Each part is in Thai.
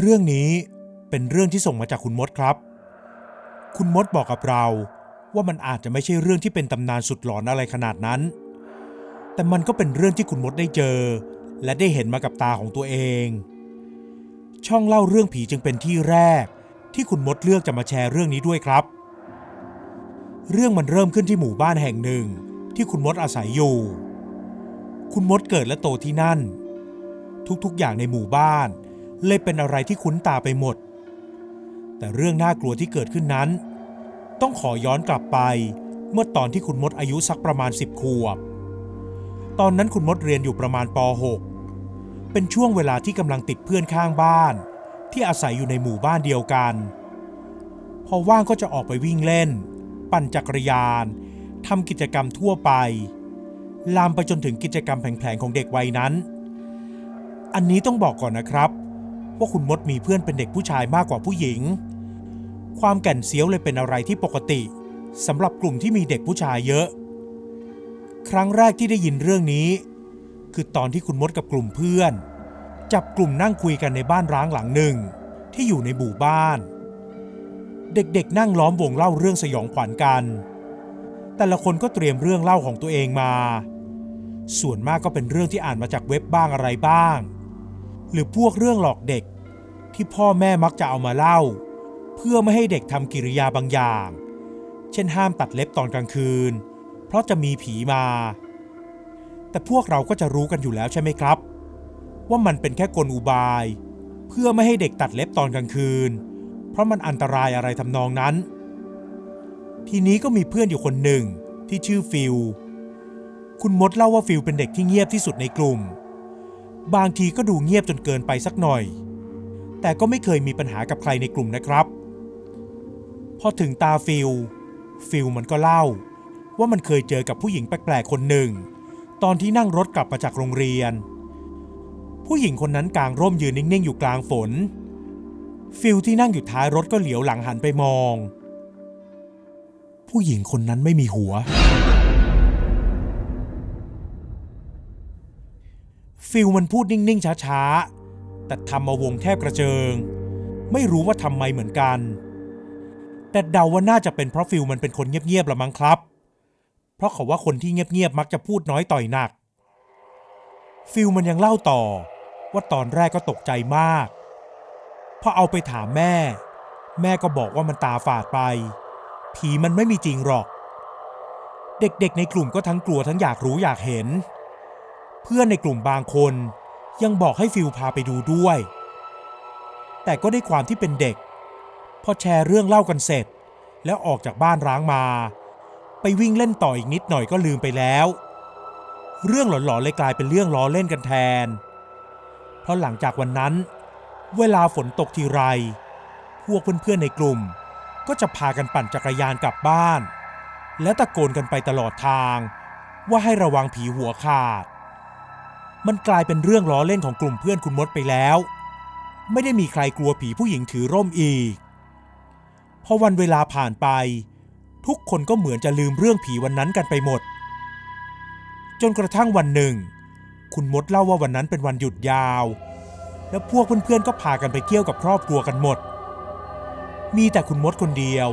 เรื่องนี้เป็นเรื่องที่ส่งมาจากคุณมดครับ คุณมดบอกกับเราว่ามันอาจจะไม่ใช่เรื่องที่เป็นตำนานสุดหลอนอะไรขนาดนั้น แต่มันก็เป็นเรื่องที่คุณมดได้เจอ และได้เห็นมากับตาของตัวเอง ช่องเล่าเรื่องผีจึงเป็นที่แรก ที่คุณมดเลือกจะมาแชร์เรื่องนี้ด้วยครับ เรื่องมันเริ่มขึ้นที่หมู่บ้านแห่งหนึ่ง ที่คุณมดอาศัยอยู่ คุณมดเกิดและโตที่นั่น ทุกๆอย่างในหมู่บ้าน เลยเป็นอะไรที่คุ้นตาไปหมด แต่เรื่องน่ากลัวที่เกิดขึ้นนั้น ต้องขอย้อนกลับไปเมื่อตอนที่คุณมดอายุสักประมาณ 10 ขวบ ตอนนั้นคุณมดเรียนอยู่ประมาณป .6 เป็นช่วงเวลาที่กำลังติดเพื่อนข้างบ้าน ที่อาศัยอยู่ในหมู่บ้านเดียวกัน พอว่างก็จะออกไปวิ่งเล่น ปั่นจักรยานทำกิจกรรมทั่วไป ลามไปจนถึงกิจกรรมแผลงๆของเด็กวัยนั้น อันนี้ต้องบอกก่อนนะครับ ว่าคุณมดมีเพื่อนเป็นเด็กผู้ชายมากกว่าผู้หญิง ความแก่นเสียวเลยเป็นอะไรที่ปกติสำหรับกลุ่มที่มีเด็กผู้ชายเยอะ ครั้งแรกที่ได้ยินเรื่องนี้ คือตอนที่คุณมดกับกลุ่มเพื่อน จับกลุ่มนั่งคุยกันในบ้านร้างหลังหนึ่ง ที่อยู่ในหมู่บ้าน เด็กๆ นั่งล้อมวงเล่าเรื่องสยองขวัญกัน แต่ละคนก็เตรียมเรื่องเล่าของตัวเองมา ส่วนมากก็เป็นเรื่องที่อ่านมาจากเว็บบ้างอะไรบ้าง หรือพวกเรื่องหลอกเด็ก ที่พ่อแม่มักจะเอามาเล่า เพื่อไม่ให้เด็กทำกิริยาบางอย่าง เช่นห้ามตัดเล็บตอนกลางคืน เพราะจะมีผีมา แต่พวกเราก็จะรู้กันอยู่แล้วใช่ไหมครับ ว่ามันเป็นแค่กลอุบาย เพื่อไม่ให้เด็กตัดเล็บตอนกลางคืน เพราะมันอันตรายอะไรทำนองนั้น ทีนี้ก็มีเพื่อนอยู่คนหนึ่งที่ชื่อฟิลคุณมดเล่าว่าฟิลเป็นเด็กที่เงียบที่สุดในกลุ่ม บางทีก็ดูเงียบจนเกินไปสักหน่อย แต่ก็ไม่เคยมีปัญหากับใครในกลุ่มนะครับ พอถึงตาฟิล ฟิลมันก็เล่า ว่ามันเคยเจอกับผู้หญิงแปลกๆคนหนึ่ง ตอนที่นั่งรถกลับมาจากโรงเรียน ผู้หญิงคนนั้นกางร่มยืนนิ่งๆอยู่กลางฝน ฟิลที่นั่งอยู่ท้ายรถก็เหลียวหลังหันไปมอง ผู้หญิงคนนั้นไม่มีหัว ฟิลมันพูดนิ่ง ๆ ช้า ๆ แต่ทำมาวงแทบกระเจิง ไม่รู้ว่าทำไมเหมือนกัน แต่เดาว่าน่าจะเป็นเพราะฟิลมันเป็นคนเงียบ ๆ ละมั้งครับ เพราะเขาว่าคนที่เงียบ ๆ มักจะพูดน้อยต่อยหนัก ฟิลมันยังเล่าต่อ ว่าตอนแรกก็ตกใจมาก พอเอาไปถามแม่ แม่ก็บอกว่ามันตาฝาดไป ผีมันไม่มีจริงหรอก เด็ก ๆ ในกลุ่มก็ทั้งกลัวทั้งอยากรู้อยากเห็น เพื่อนในกลุ่มบางคนยังบอกให้ฟิลพาไปดูด้วย แต่ก็ได้ความที่เป็นเด็ก พอแชร์เรื่องเล่ากันเสร็จ แล้วออกจากบ้านร้างมา ไปวิ่งเล่นต่ออีกนิดหน่อยก็ลืมไปแล้ว เรื่องหลอนๆเลยกลายเป็นเรื่องล้อเล่นกันแทน เพราะหลังจากวันนั้น เวลาฝนตกทีไร พวกเพื่อนๆในกลุ่ม ก็จะพากันปั่นจักรยานกลับบ้าน แล้วตะโกนกันไปตลอดทาง ว่าให้ระวังผีหัวขาด มันกลายเป็นเรื่องล้อเล่นของกลุ่มเพื่อนคุณมดไปแล้ว ไม่ได้มีใครกลัวผีผู้หญิงถือร่มอีก พอวันเวลาผ่านไป ทุกคนก็เหมือนจะลืมเรื่องผีวันนั้นกันไปหมด จนกระทั่งวันหนึ่ง คุณมดเล่าว่าวันนั้นเป็นวันหยุดยาว และพวกเพื่อนๆก็พากันไปเที่ยวกับครอบครัวกันหมด มีแต่คุณมดคนเดียว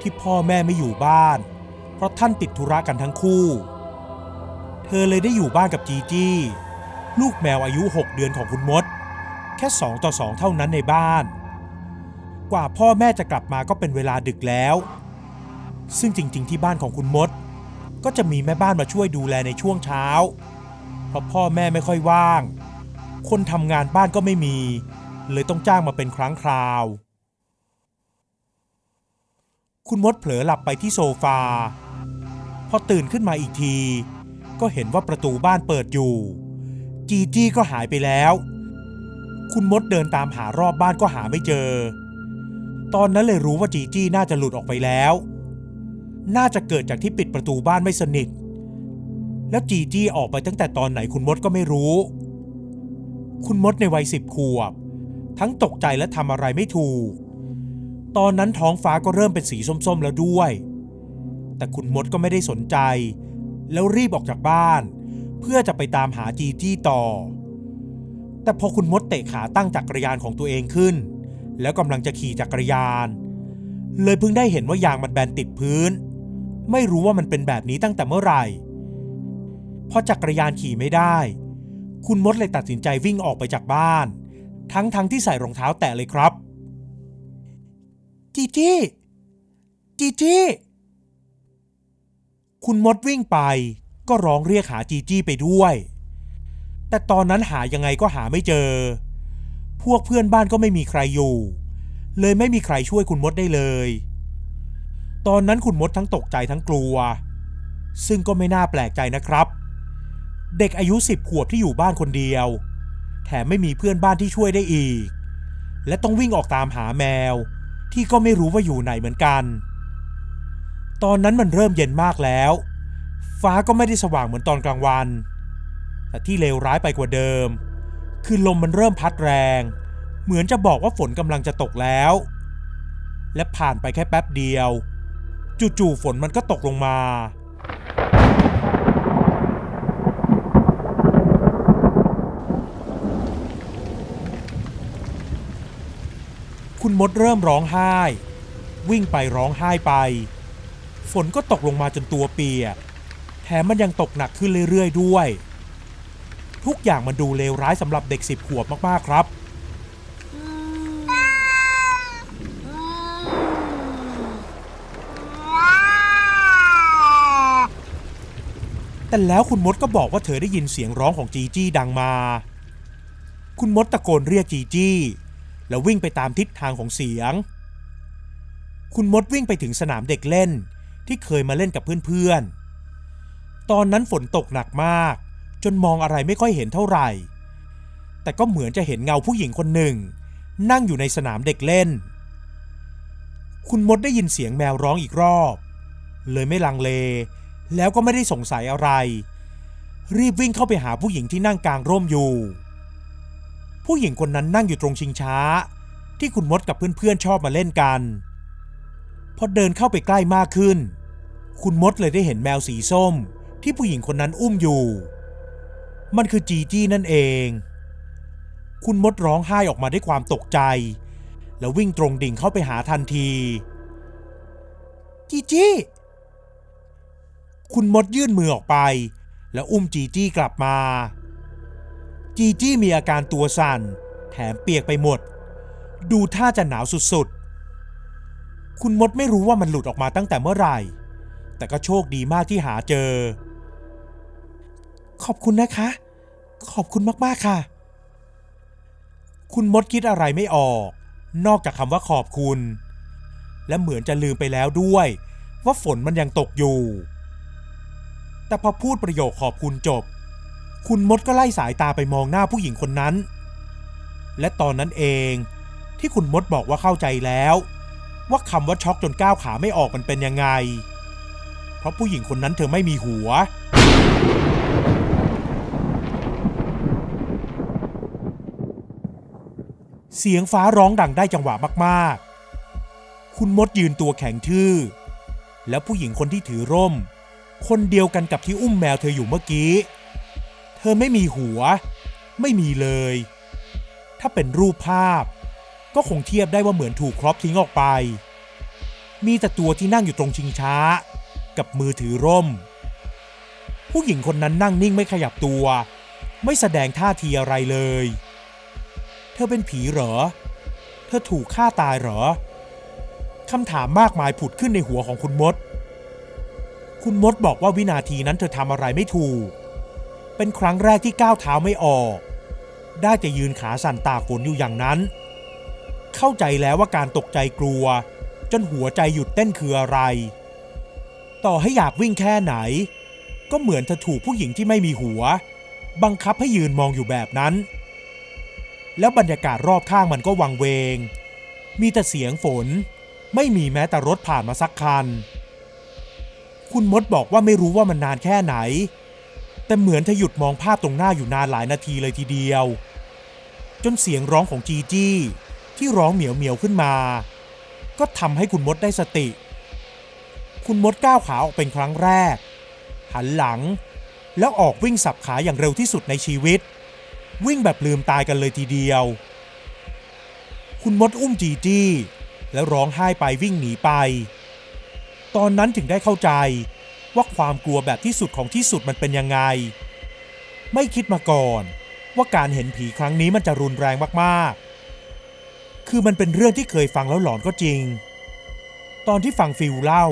ที่พ่อแม่ไม่อยู่บ้าน เพราะท่านติดธุระกันทั้งคู่ เธอเลยได้อยู่บ้านกับจีจี้ ลูกแมวอายุ 6 เดือนของคุณมด แค่2ต่อ2เท่านั้นในบ้าน กว่าพ่อแม่จะกลับมาก็เป็นเวลาดึกแล้ว ซึ่งจริง ๆ ที่บ้านของคุณมด ก็จะมีแม่บ้านมาช่วยดูแลในช่วงเช้า เพราะพ่อแม่ไม่ค่อยว่าง คนทำงานบ้านก็ไม่มี เลยต้องจ้างมาเป็นครั้งคราว คุณมดเผลอหลับไปที่โซฟาพอตื่นขึ้นมาอีกที ก็เห็นว่าประตูบ้านเปิดอยู่ จีจี้ก็หายไปแล้ว คุณมดเดินตามหารอบบ้านก็หาไม่เจอ ตอนนั้นเลยรู้ว่าจีจี้น่าจะหลุดออกไปแล้ว น่าจะเกิดจากที่ปิดประตูบ้านไม่สนิท แล้วจีจี้ออกไปตั้งแต่ตอนไหนคุณมดก็ไม่รู้ คุณมดในวัยสิบขวบ ทั้งตกใจและทำอะไรไม่ถูก ตอนนั้นท้องฟ้าก็เริ่มเป็นสีส้มๆแล้วด้วย แต่คุณมดก็ไม่ได้สนใจ แล้วรีบออกจากบ้าน เพื่อจะไปตามหาจีจี้ต่อ แต่พอคุณมดเตะขาตั้งจักรยานของตัวเองขึ้น แล้วกำลังจะขี่จักรยาน เลยเพิ่งได้เห็นว่ายางมันแบนติดพื้น ไม่รู้ว่ามันเป็นแบบนี้ตั้งแต่เมื่อไหร่พอจักรยานขี่ไม่ได้ คุณมดเลยตัดสินใจวิ่งออกไปจากบ้าน ทั้งทั้งที่ใส่รองเท้าแตะเลยครับ จีจี้จีจี้คุณมดวิ่งไป ก็ร้องเรียกหาจีจี้ไปด้วย แต่ตอนนั้นหายังไงก็หาไม่เจอ พวกเพื่อนบ้านก็ไม่มีใครอยู่ เลยไม่มีใครช่วยคุณมดได้เลย ตอนนั้นคุณมดทั้งตกใจทั้งกลัว ซึ่งก็ไม่น่าแปลกใจนะครับ เด็กอายุสิบขวบที่อยู่บ้านคนเดียว แถมไม่มีเพื่อนบ้านที่ช่วยได้อีก และต้องวิ่งออกตามหาแมว ที่ก็ไม่รู้ว่าอยู่ไหนเหมือนกันตอนนั้นมันเริ่มเย็นมากแล้ว ฟ้าก็ไม่ได้สว่างเหมือนตอนกลางวัน แต่ที่เลวร้ายไปกว่าเดิม คือลมมันเริ่มพัดแรง เหมือนจะบอกว่าฝนกำลังจะตกแล้ว และผ่านไปแค่แป๊บเดียว จู่ๆฝนมันก็ตกลงมา คุณมดเริ่มร้องไห้ วิ่งไปร้องไห้ไป ฝนก็ตกลงมาจนตัวเปียก ถมมันยังตกหนักขึ้นเรื่อยๆด้วย ทุกอย่างมันดูเลวร้ายสำหรับเด็กสิบขวบมากๆครับ แต่แล้วคุณมดก็บอกว่าเธอได้ยินเสียงร้องของจีจี้ดังมา คุณมดตะโกนเรียกจีจี้ แล้ววิ่งไปตามทิศทางของเสียง คุณมดวิ่งไปถึงสนามเด็กเล่นที่เคยมาเล่นกับเพื่อนๆ ตอนนั้นฝนตกหนักมาก จนมองอะไรไม่ค่อยเห็นเท่าไหร่ แต่ก็เหมือนจะเห็นเงาผู้หญิงคนหนึ่ง นั่งอยู่ในสนามเด็กเล่น คุณมดได้ยินเสียงแมวร้องอีกรอบ เลยไม่ลังเล แล้วก็ไม่ได้สงสัยอะไร รีบวิ่งเข้าไปหาผู้หญิงที่นั่งกลางร่มอยู่ ผู้หญิงคนนั้นนั่งอยู่ตรงชิงช้า ที่คุณมดกับเพื่อนๆชอบมาเล่นกัน พอเดินเข้าไปใกล้มากขึ้น คุณมดเลยได้เห็นแมวสีส้ม ที่ผู้หญิงคนนั้นอุ้มอยู่ มันคือจีจี้นั่นเอง คุณมดร้องไห้ออกมาด้วยความตกใจ แล้ววิ่งตรงดิ่งเข้าไปหาทันที จีจี้ คุณมดยื่นมือออกไป แล้วอุ้มจีจี้กลับมา จีจี้มีอาการตัวสั่น แถมเปียกไปหมด ดูท่าจะหนาวสุดๆ คุณมดไม่รู้ว่ามันหลุดออกมาตั้งแต่เมื่อไหร่ แต่ก็โชคดีมากที่หาเจอ ขอบคุณนะคะ ขอบคุณมากๆค่ะ คุณมดคิดอะไรไม่ออก นอกจากคำว่าขอบคุณ และเหมือนจะลืมไปแล้วด้วย ว่าฝนมันยังตกอยู่ แต่พอพูดประโยคขอบคุณจบ คุณมดก็ไล่สายตาไปมองหน้าผู้หญิงคนนั้น และตอนนั้นเองที่คุณมดบอกว่าเข้าใจแล้ว ว่าคำว่าช็อกจนก้าวขาไม่ออกมันเป็นยังไง เพราะผู้หญิงคนนั้นเธอไม่มีหัว เสียงฟ้าร้องดังได้จังหวะมากๆ คุณมดยืนตัวแข็งทื่อ แล้วผู้หญิงคนที่ถือร่ม คนเดียวกันกับที่อุ้มแมวเธออยู่เมื่อกี้ เธอไม่มีหัว ไม่มีเลย ถ้าเป็นรูปภาพ ก็คงเทียบได้ว่าเหมือนถูกครอบทิ้งออกไป มีแต่ตัวที่นั่งอยู่ตรงชิงช้า กับมือถือร่ม ผู้หญิงคนนั้นนั่งนิ่งไม่ขยับตัว ไม่แสดงท่าทีอะไรเลย ธอเป็นผีเหรอ เธอถูกฆ่าตายเหรอ คำถามมากมายผุดขึ้นในหัวของคุณมด คุณมดบอกว่าวินาทีนั้นเธอทำอะไรไม่ถูก เป็นครั้งแรกที่ก้าวเท้าไม่ออก ได้แต่ยืนขาสั่นตาฝนอยู่อย่างนั้น เข้าใจแล้วว่าการตกใจกลัว จนหัวใจหยุดเต้นคืออะไร ต่อให้อยากวิ่งแค่ไหน ก็เหมือนเธอถูกผู้หญิงที่ไม่มีหัว บังคับให้ยืนมองอยู่แบบนั้น แล้วบรรยากาศรอบข้างมันก็วังเวง มีแต่เสียงฝน ไม่มีแม้แต่รถผ่านมาสักคัน คุณมดบอกว่าไม่รู้ว่ามันนานแค่ไหน แต่เหมือนเธอหยุดมองภาพตรงหน้าอยู่นานหลายนาทีเลยทีเดียว จนเสียงร้องของจีจี้ที่ร้องเหมียวเหมียวขึ้นมา ก็ทำให้คุณมดได้สติ คุณมดก้าวขาออกเป็นครั้งแรก หันหลังแล้วออกวิ่งสับขาอย่างเร็วที่สุดในชีวิต วิ่งแบบลืมตายกันเลยทีเดียว คุณมดอุ้มจีจี้ แล้วร้องไห้ไปวิ่งหนีไป ตอนนั้นถึงได้เข้าใจว่าความกลัวแบบที่สุดของที่สุดมันเป็นยังไง ไม่คิดมาก่อน ว่าการเห็นผีครั้งนี้มันจะรุนแรงมากๆ คือมันเป็นเรื่องที่เคยฟังแล้วหลอนก็จริง ตอนที่ฟังฟิลเล่า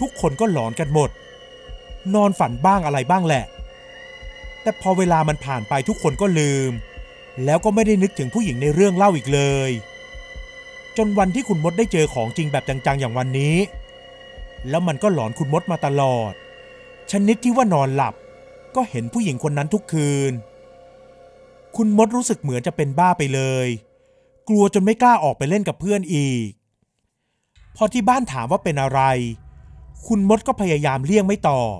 ทุกคนก็หลอนกันหมด นอนฝันบ้างอะไรบ้างแหละ แต่พอเวลามันผ่านไปทุกคนก็ลืม แล้วก็ไม่ได้นึกถึงผู้หญิงในเรื่องเล่าอีกเลย จนวันที่คุณมดได้เจอของจริงแบบจังๆอย่างวันนี้ แล้วมันก็หลอนคุณมดมาตลอด ชนิดที่ว่านอนหลับ ก็เห็นผู้หญิงคนนั้นทุกคืน คุณมดรู้สึกเหมือนจะเป็นบ้าไปเลย กลัวจนไม่กล้าออกไปเล่นกับเพื่อนอีก พอที่บ้านถามว่าเป็นอะไร คุณมดก็พยายามเลี่ยงไม่ตอบ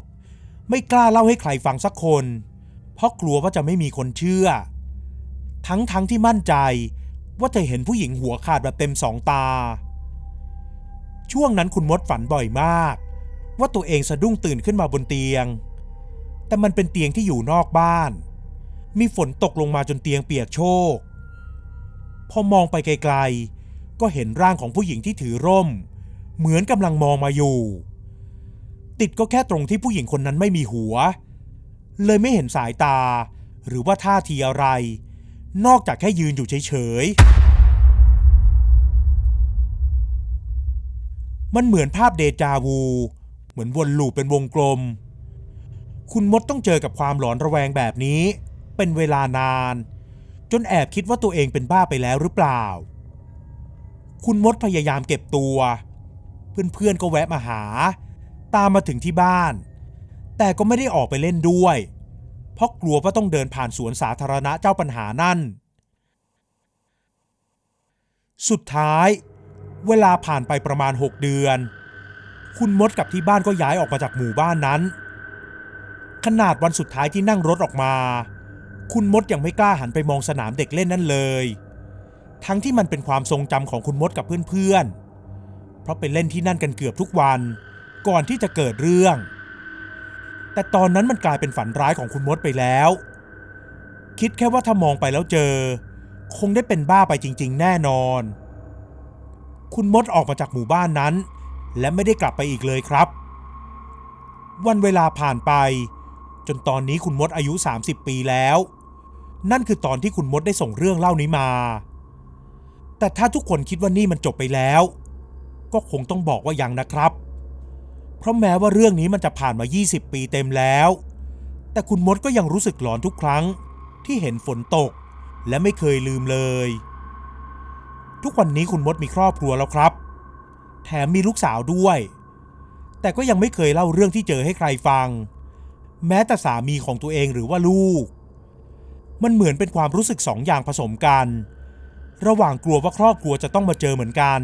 ไม่กล้าเล่าให้ใครฟังสักคน เพราะกลัวว่าจะไม่มีคนเชื่อ ทั้งๆทที่มั่นใจว่าเธอเห็นผู้หญิงหัวขาดแบบเต็มสองตา ช่วงนั้นคุณมดฝันบ่อยมาก ว่าตัวเองสะดุ้งตื่นขึ้นมาบนเตียง แต่มันเป็นเตียงที่อยู่นอกบ้าน มีฝนตกลงมาจนเตียงเปียกโชก พอมองไปไกลๆ ก็เห็นร่างของผู้หญิงที่ถือร่ม เหมือนกำลังมองมาอยู่ ติดก็แค่ตรงที่ผู้หญิงคนนั้นไม่มีหัว เลยไม่เห็นสายตา หรือว่าท่าทีอะไร นอกจากแค่ยืนอยู่เฉยๆ มันเหมือนภาพเดจาวู เหมือนวนลูปเป็นวงกลม คุณมดต้องเจอกับความหลอนระแวงแบบนี้ เป็นเวลานาน จนแอบคิดว่าตัวเองเป็นบ้าไปแล้วหรือเปล่า คุณมดพยายามเก็บตัว เพื่อนๆก็แวะมาหา ตามมาถึงที่บ้าน แต่ก็ไม่ได้ออกไปเล่นด้วย เพราะกลัวว่าต้องเดินผ่านสวนสาธารณะเจ้าปัญหานั่น สุดท้าย เวลาผ่านไปประมาณ 6 เดือน คุณมดกับที่บ้านก็ย้ายออกมาจากหมู่บ้านนั้น ขนาดวันสุดท้ายที่นั่งรถออกมา คุณมดยังไม่กล้าหันไปมองสนามเด็กเล่นนั่นเลย ทั้งที่มันเป็นความทรงจำของคุณมดกับเพื่อนๆ เพราะไปเล่นที่นั่นกันเกือบทุกวัน ก่อนที่จะเกิดเรื่อง แต่ตอนนั้นมันกลายเป็นฝันร้ายของคุณมดไปแล้ว คิดแค่ว่าถ้ามองไปแล้วเจอ คงได้เป็นบ้าไปจริง ๆ แน่นอน คุณมดออกมาจากหมู่บ้านนั้น และไม่ได้กลับไปอีกเลยครับ วันเวลาผ่านไป จนตอนนี้คุณมดอายุ 30 ปีแล้ว นั่นคือตอนที่คุณมดได้ส่งเรื่องเล่านี้มา แต่ถ้าทุกคนคิดว่านี่มันจบไปแล้ว ก็คงต้องบอกว่ายังนะครับ เพราะแม้ว่าเรื่องนี้มันจะผ่านมา 20 ปีเต็มแล้ว แต่คุณมดก็ยังรู้สึกหลอนทุกครั้งที่เห็นฝนตก และไม่เคยลืมเลย ทุกวันนี้คุณมดมีครอบครัวแล้วครับ แถมมีลูกสาวด้วย แต่ก็ยังไม่เคยเล่าเรื่องที่เจอให้ใครฟัง แม้แต่สามีของตัวเองหรือว่าลูก มันเหมือนเป็นความรู้สึกสองอย่างผสมกัน ระหว่างกลัวว่าครอบครัวจะต้องมาเจอเหมือนกัน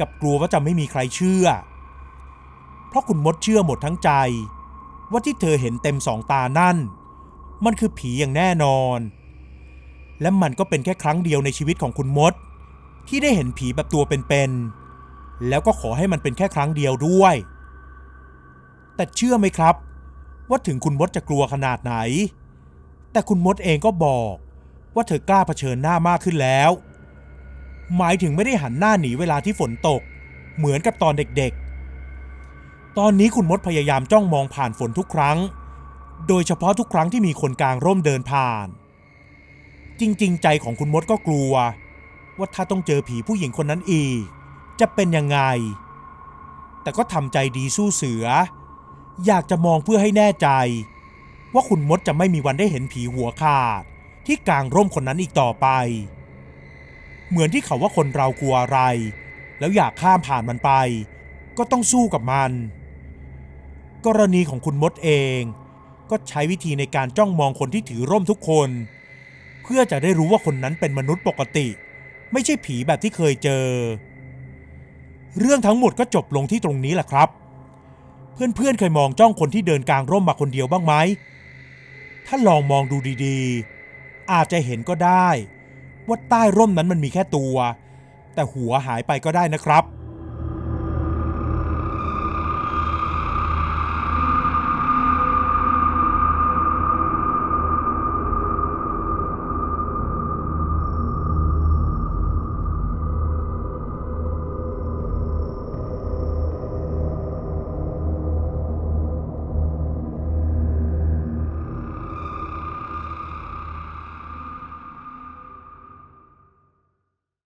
กับกลัวว่าจะไม่มีใครเชื่อ ราะคุณมดเชื่อหมดทั้งใจ ว่าที่เธอเห็นเต็มสองตานั่น มันคือผีอย่างแน่นอน และมันก็เป็นแค่ครั้งเดียวในชีวิตของคุณมด ที่ได้เห็นผีแบบตัวเป็นๆแล้วก็ขอให้มันเป็นแค่ครั้งเดียวด้วย แต่เชื่อไหมครับ ว่าถึงคุณมดจะกลัวขนาดไหน แต่คุณมดเองก็บอกว่าเธอกล้าเผชิญหน้ามากขึ้นแล้ว หมายถึงไม่ได้หันหน้าหนีเวลาที่ฝนตก เหมือนกับตอนเด็กๆ ตอนนี้คุณมดพยายามจ้องมองผ่านฝนทุกครั้ง โดยเฉพาะทุกครั้งที่มีคนกลางร่มเดินผ่าน จริงๆ ใจของคุณมดก็กลัว ว่าถ้าต้องเจอผีผู้หญิงคนนั้นอีก จะเป็นยังไง แต่ก็ทำใจดีสู้เสือ อยากจะมองเพื่อให้แน่ใจ ว่าคุณมดจะไม่มีวันได้เห็นผีหัวขาด ที่กลางร่มคนนั้นอีกต่อไป เหมือนที่เขาว่าคนเรากลัวอะไร แล้วอยากข้ามผ่านมันไปก็ต้องสู้กับมัน กรณีของคุณมดเอง ก็ใช้วิธีในการจ้องมองคนที่ถือร่มทุกคน เพื่อจะได้รู้ว่าคนนั้นเป็นมนุษย์ปกติ ไม่ใช่ผีแบบที่เคยเจอ เรื่องทั้งหมดก็จบลงที่ตรงนี้แหละครับ เพื่อนๆเคยมองจ้องคนที่เดินกลางร่มมาคนเดียวบ้างไหมถ้าลองมองดูดีๆ อาจจะเห็นก็ได้ ว่าใต้ร่มนั้นมันมีแค่ตัว แต่หัวหายไปก็ได้นะครับ